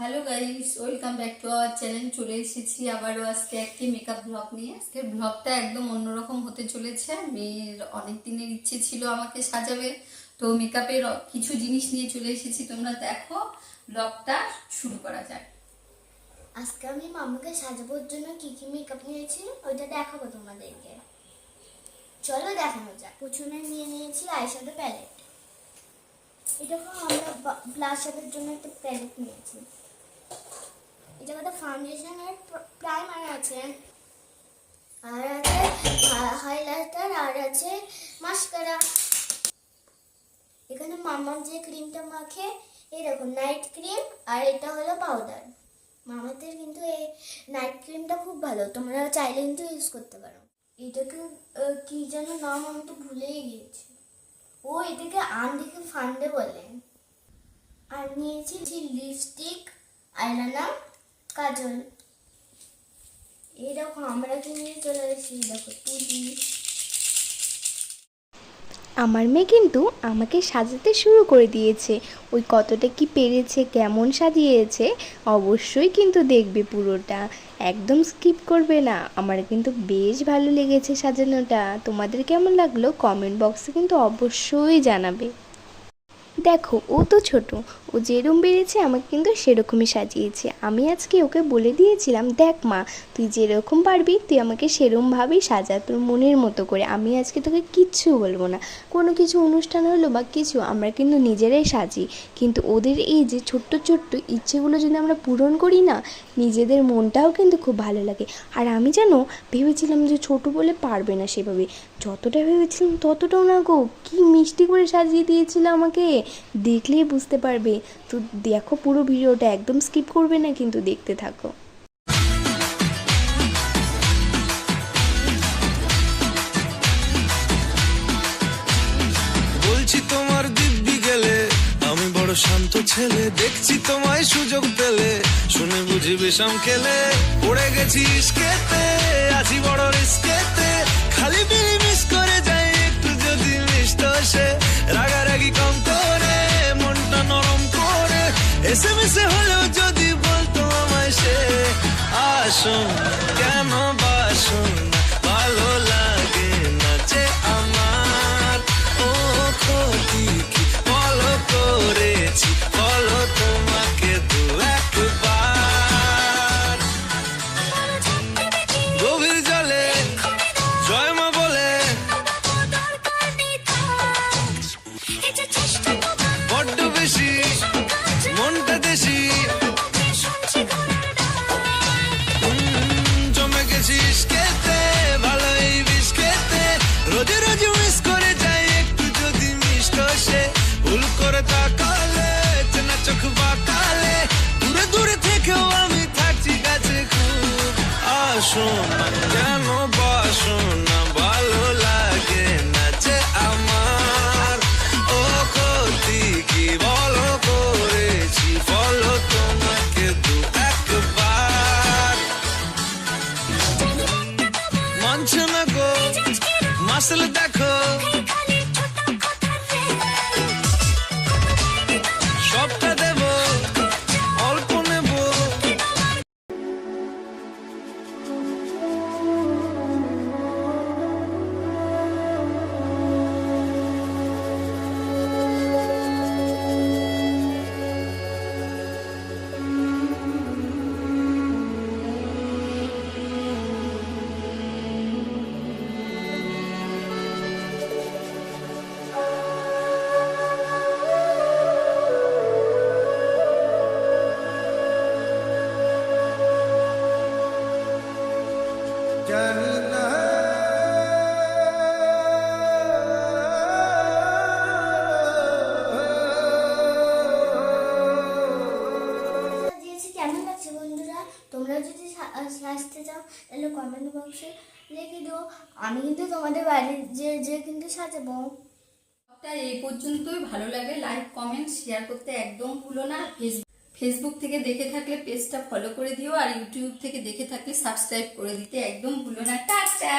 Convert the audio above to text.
Hello guys welcome back to our channel চলে এসেছি আবারও আজকে একটি মেকআপ ব্লগ নিয়ে। আজকের ব্লগটা একদম অন্যরকম হতে চলেছে। মেয়ের অনেক দিনের ইচ্ছে ছিল আমাকে সাজাবে। তো মেকআপের কিছু জিনিস নিয়ে চলে এসেছি। তোমরা দেখো ব্লগটা শুরু করা যাক। আজকে আমি মামাকে সাজানোর জন্য কি কি মেকআপ নিয়েছি, ওইটা দেখাবো তোমাদেরকে। চলো দেখানো যাক। প্রথমে নিয়ে নিয়েছি আইশ্যাডো প্যালেট হলো আমরা ব্লাশারের জন্য একটা প্যালেট নিয়েছি। এটা একটা ফাউন্ডেশনের প্রাইমার আছে। আর আছে হাইলাইটার আর আছে মাস্কারা এখানে মামার যে ক্রিমটা মাখে দেখো নাইট ক্রিম আর এটা হলো পাউডার মামাদের কিন্তু এই নাইট ক্রিমটা খুব ভালো, তোমরা চাইলে কিন্তু ইউজ করতে পারো। এটাকে কি যেন নাম আমি তো ভুলেই গিয়েছি। ও, এটাকে আন্দিকে ফান্ডে বলে। আর নিয়েছি লিপস্টিক আইলাইনার কাজল। এই দেখো, আমরা কি নিয়ে চলে এসেছি? দেখো টুদি আমার মেয়ে কিন্তু আমাকে সাজাতে শুরু করে দিয়েছে। ওই কতটা কি পেরেছে, কেমন সাজিয়েছে, অবশ্যই কিন্তু দেখবে পুরোটা। একদম স্কিপ করবে না। আমার কিন্তু বেশ ভালো লেগেছে সাজানোটা। তোমাদের কেমন লাগল? কমেন্ট বক্সে কিন্তু অবশ্যই জানাবে। দেখো, ও তো ছোট। ও যেরম বেড়েছে আমাকে কিন্তু সেরকমই সাজিয়েছে। আমি আজকে ওকে বলে দিয়েছিলাম, দেখ মা, তুই যেরকম পারবি, তুই আমাকে সেরমভাবেই সাজা তোর মনের মতো করে। আমি আজকে তোকে কিচ্ছু বলব না। কোনো কিছু অনুষ্ঠান হলো বা কিছু, আমরা কিন্তু নিজেরাই সাজি। কিন্তু ওদের এই যে ছোট্ট ছোট্ট ইচ্ছেগুলো যদি আমরা পূরণ করি না, নিজেদের মনটাও কিন্তু খুব ভালো লাগে। আর আমি যেন ভেবেছিলাম যে ছোট বলে পারবে না সেভাবে। যতটা ভেবেছিলাম ততটাও না গো। কী মিষ্টি করে সাজিয়ে দিয়েছিল আমাকে। দেখলেই বুঝতে পারবে। তো দেখো পুরো ভিডিওটা, একদম স্কিপ করবে না কিন্তু দেখতে থাকো। বলছি তোমার গেলে, আমি বড় শান্ত ছেলে, দেখছি তোমায় সুযোগ পেলে, শুনে বুঝি বিষম খেলে, পড়ে গেছি ইস্কেতে আছি বড় এসে মিশে হলেও যদি বলতো আমায় সে, আসুন কেন বাসুন ভালো লাগে না যে আমার। ও ক্ষতি কি? বলো করেছি বলো তোমাকে দু একবার। গভীর জলে জয় মা বলে। বড্ড দূরে আমি থাকছি কাছে খুব। আসুন, কেন বাসুন না? ভালো লাগে না যে আমার। ও ক্ষতি কি বলো করেছি? বলো তোমাকে দু একবার। মানছে না গো, মাসল দেখো। কেমন বন্ধুরা? তোমরা যদি চাও আমি তোমাদের যে যে কিন্তু সাজাবো। এই পর্যন্তই ভালো লাগে। লাইক কমেন্ট শেয়ার করতে একদম ভুলো না। ফেসবুক থেকে দেখে থাকলে পেজটা ফলো করে দিও আর ইউটিউব থেকে দেখে থাকলে সাবস্ক্রাইব করে দিতে একদম ভুলো না। টাটা!